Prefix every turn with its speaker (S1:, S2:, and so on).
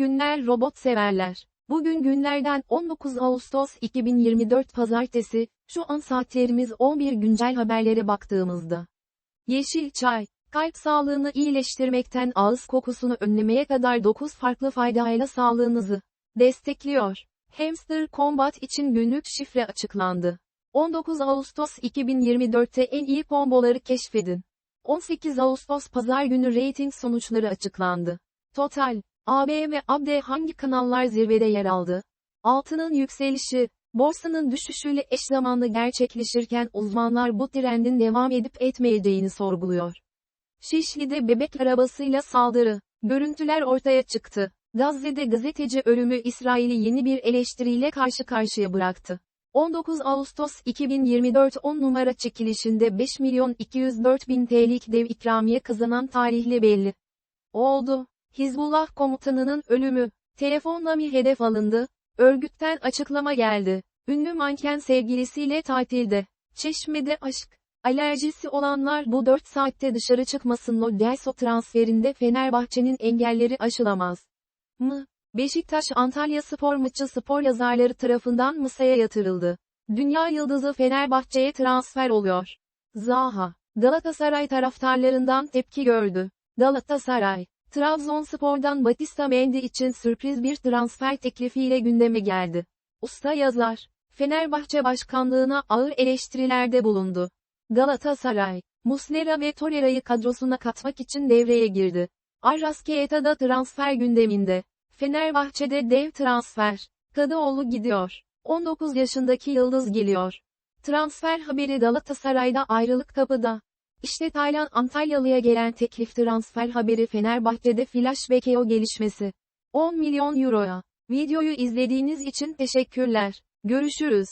S1: günler robot severler. Bugün günlerden 19 Ağustos 2024 Pazartesi, şu an saatlerimiz 11 güncel haberlere baktığımızda. Yeşil çay, kalp sağlığını iyileştirmekten ağız kokusunu önlemeye kadar 9 farklı faydayla sağlığınızı destekliyor. Hamster Combat için günlük şifre açıklandı. 19 Ağustos 2024'te en iyi komboları keşfedin. 18 Ağustos Pazar günü reyting sonuçları açıklandı. Total, AB ve ABD hangi kanallar zirvede yer aldı? Altının yükselişi, borsanın düşüşüyle eş zamanlı gerçekleşirken uzmanlar bu trendin devam edip etmeyeceğini sorguluyor. Şişli'de bebek arabasıyla saldırı, görüntüler ortaya çıktı. Gazze'de gazeteci ölümü İsrail'i yeni bir eleştiriyle karşı karşıya bıraktı. 19 Ağustos 2024 10 numara çekilişinde 5 milyon 204 bin TL'lik dev ikramiye kazanan tarihli belli. Oldu. Hizbullah komutanının ölümü. Telefonla mi hedef alındı? Örgütten açıklama geldi. Ünlü manken sevgilisiyle tatilde. Çeşme'de aşk. Alerjisi olanlar bu 4 saatte dışarı çıkmasın Lodelso transferinde Fenerbahçe'nin engelleri aşılamaz. Mı? Beşiktaş Antalya spor maçı spor yazarları tarafından masaya yatırıldı. Dünya yıldızı Fenerbahçe'ye transfer oluyor. Zaha, Galatasaray taraftarlarından tepki gördü. Galatasaray, Trabzonspor'dan Batista Mendy için sürpriz bir transfer teklifiyle gündeme geldi. Usta yazar, Fenerbahçe başkanlığına ağır eleştirilerde bulundu. Galatasaray, Muslera ve Torreira'yı kadrosuna katmak için devreye girdi. Arrascaeta da transfer gündeminde. Fenerbahçe'de dev transfer. Kadıoğlu gidiyor. 19 yaşındaki Yıldız geliyor. Transfer haberi Galatasaray'da ayrılık kapıda. İşte Taylan Antalyalı'ya gelen teklif transfer haberi Fenerbahçe'de flash Bekeo gelişmesi. 10 milyon euroya. Videoyu izlediğiniz için teşekkürler. Görüşürüz.